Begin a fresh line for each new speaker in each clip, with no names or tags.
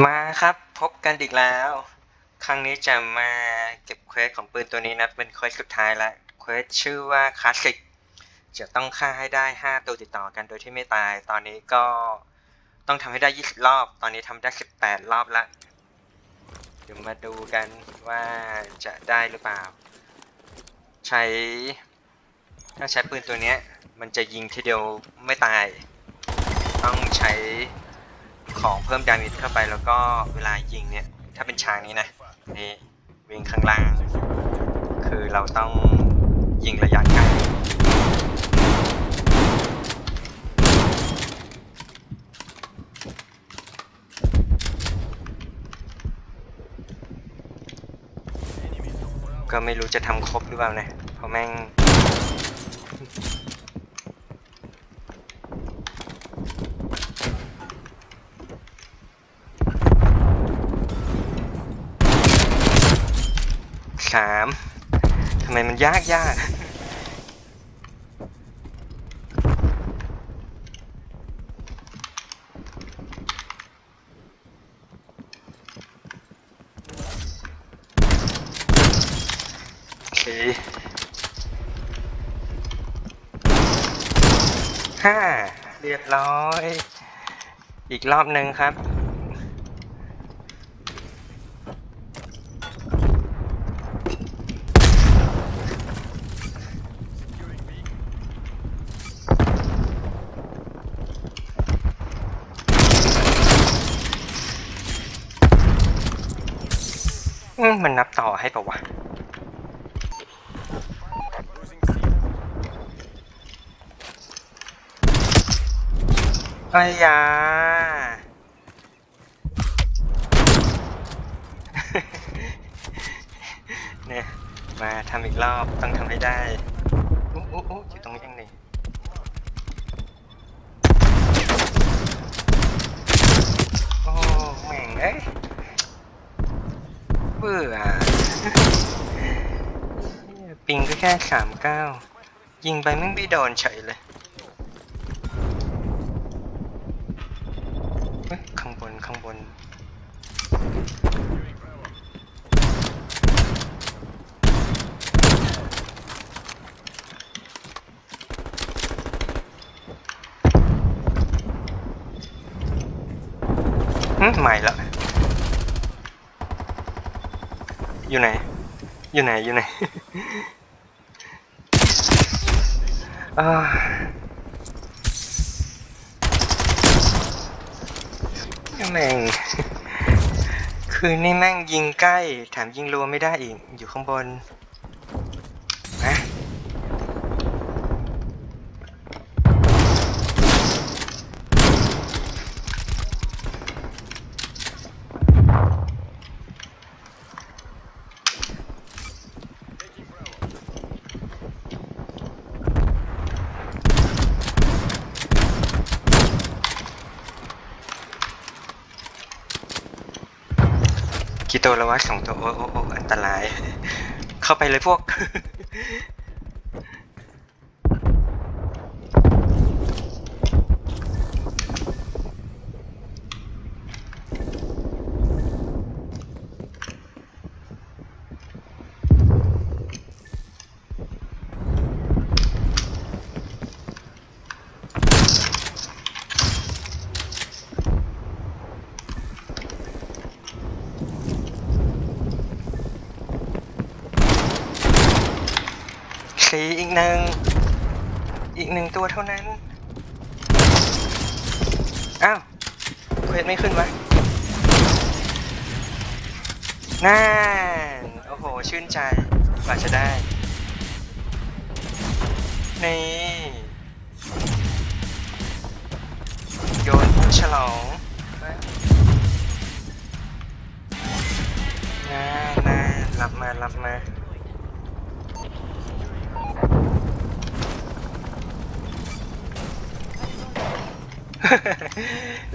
มาครับพบกันอีกแล้ว ครั้งนี้จะมาเก็บเควสของปืนตัวนี้นะเป็นเควสสุดท้ายละเควสชื่อว่าคลาสสิกจะต้องฆ่าให้ได้ 5 ตัวติดต่อกันโดยที่ไม่ตาย ตอนนี้ก็ต้องทำให้ได้ 20 รอบ ตอนนี้ทำได้ 18 รอบละเดี๋ยวมาดูกันว่าจะได้หรือเปล่า ใช้ ถ้าใช้ปืนตัวนี้มันจะยิงทีเดียวไม่ตาย ต้องใช้ ของเพิ่มดาเมจเข้าไปแล้วก็เวลายิงเนี่ย ถ้าเป็นช้างนี้นะนี่วิ่งข้างล่าง คือเราต้องยิงระยะไกลก็ไม่รู้จะทำครบหรือเปล่านะเพราะแม่ง สามทำไมมันยากยากโอเคห้าเรียบร้อย อีกรอบหนึ่งครับ อื มันนับต่อให้ปะวะไอ้ยาเนี่ย มาทำอีกรอบต้องทำให้ได้อุ๊อุ๊อุ๊อยู่ตรงนี้ยังนี่โอ้แม่งเอ้ยเบื่อ ปิงก็แค่สามเก้ายิงไปไม่งไม่โดนเฉยเลยข้างบน ข้างบนอืมใหม่แล้วอยู่ไหน อยู่ไหน อยู่ไหน ยังแม่ง คือนี่แม่งยิงใกล้ แถมยิงรัวไม่ได้อีก อยู่ข้างบน กี่ตัวแล้ววะสองตัวโอ้โอ้โอ้อันตราย เข้าไปเลยพวก สีอีก หนึ่ง อีกหนึ่งตัวเท่านั้น อ้าวเควสไม่ขึ้นวะน่าโอ้โห ชื่นใจ กว่าจะได้ นี่ โยนพุกฉลองน่าน่ารับมา รับมา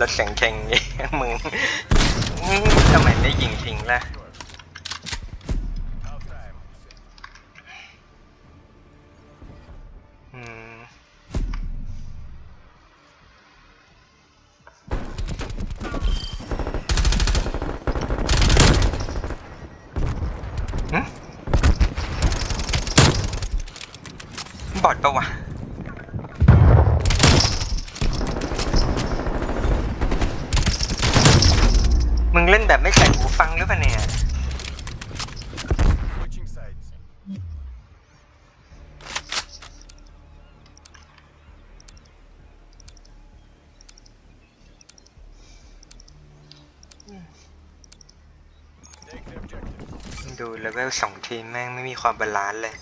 รถแข่งแข็งนี่มึงทำไมไม่ยิงทิ้งล่ะอืบอดปะวะ แบบไม่ใส่หูฟังหรือเปล่าเนี่ย
Switching sides.
ดูเลเวลสองทีมแม่งไม่มีความบาลานซ์เลย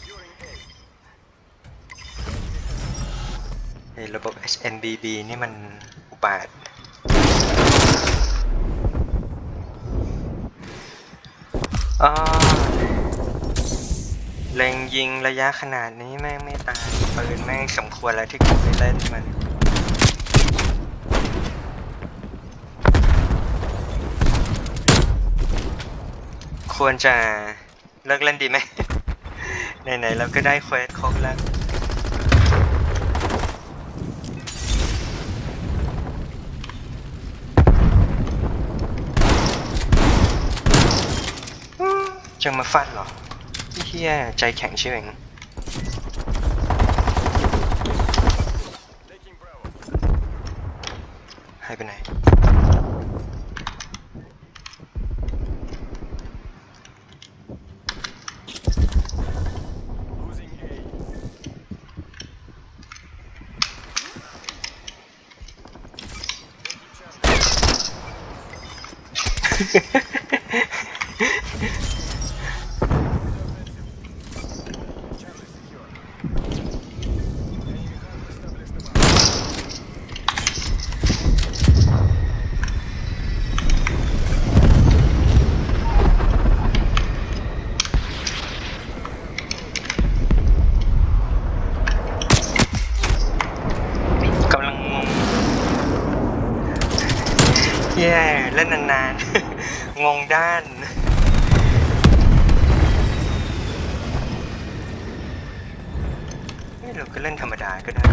ไอ้ระบบ SNBB นี่มันอุบาท อ่า เล็งยิงระยะขนาดนี้แม่งไม่ตายปืนแม่งสมควรแล้วที่กูไปเล่นมันควรจะเลิกเล่นดีไหมไหนๆเราก็ได้เควสครบแล้ว จะมาฟัดเหรอไอ้เฮียใจแข็งใช่ไหม
ใหา
ยไปไหน
Losing A. Taking Charlie. Charlie secure. Enemy hard established above.
กำลังงงแย่ เล่นนานๆ งงด้านเฮ้ยเราก็เล่นธรรมดาก็ได้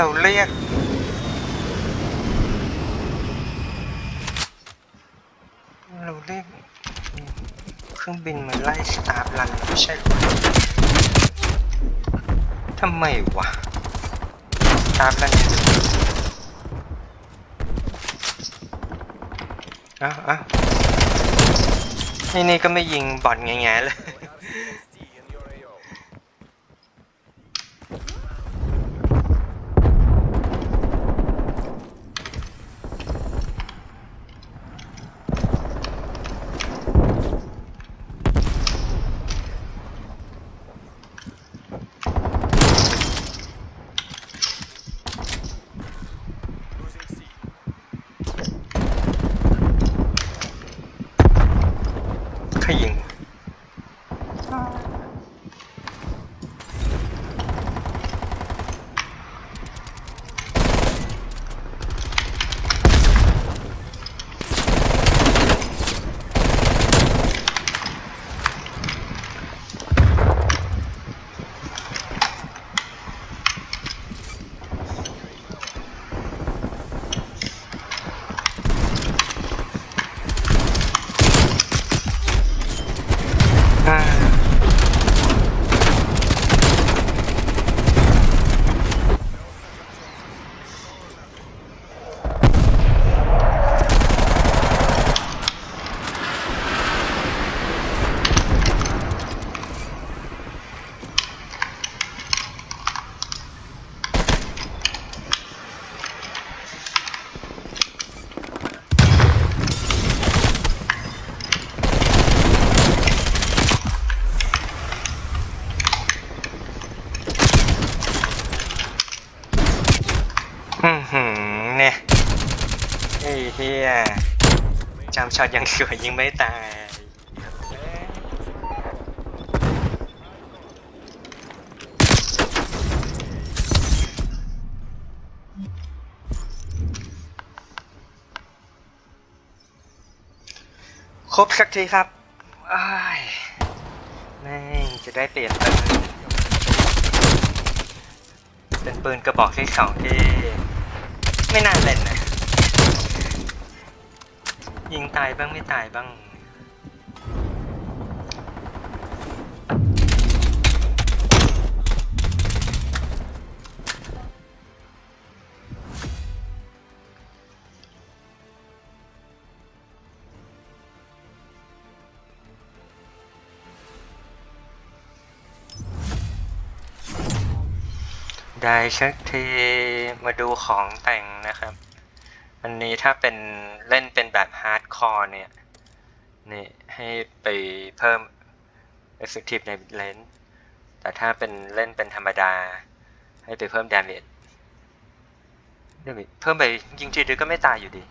เราเรียก เราเรียกเครื่องบินมาไล่สตาร์ฟรันไม่ใช่หรอทำไมวะสตาร์ฟรันเอ้าวอ้าวไอ้นี่ก็ไม่ยิงบอลแง่ๆเลย ใครยิง เฮียจำช็อตยังสวยยิงไม่ตายครบสักทีครับไอ้แม่งจะได้เปลี่ยนเป็นเป็นปืนกระบอกที่สองที่ ไม่น่าเล่นนะ ยิงตายบ้างไม่ตายบ้างได้สักทีมาดูของแต่งนะครับ อันนี้ถ้าเป็นเล่นเป็นแบบฮาร์ดคอร์เนี่ย นี่ให้ไปเพิ่ม effective ในเลนส์แต่ถ้าเป็นเล่นเป็นธรรมดา ให้ไปเพิ่ม damage เดี๋ยวเพิ่มไปยิงทีเดียวก็ไม่ตายอยู่ดี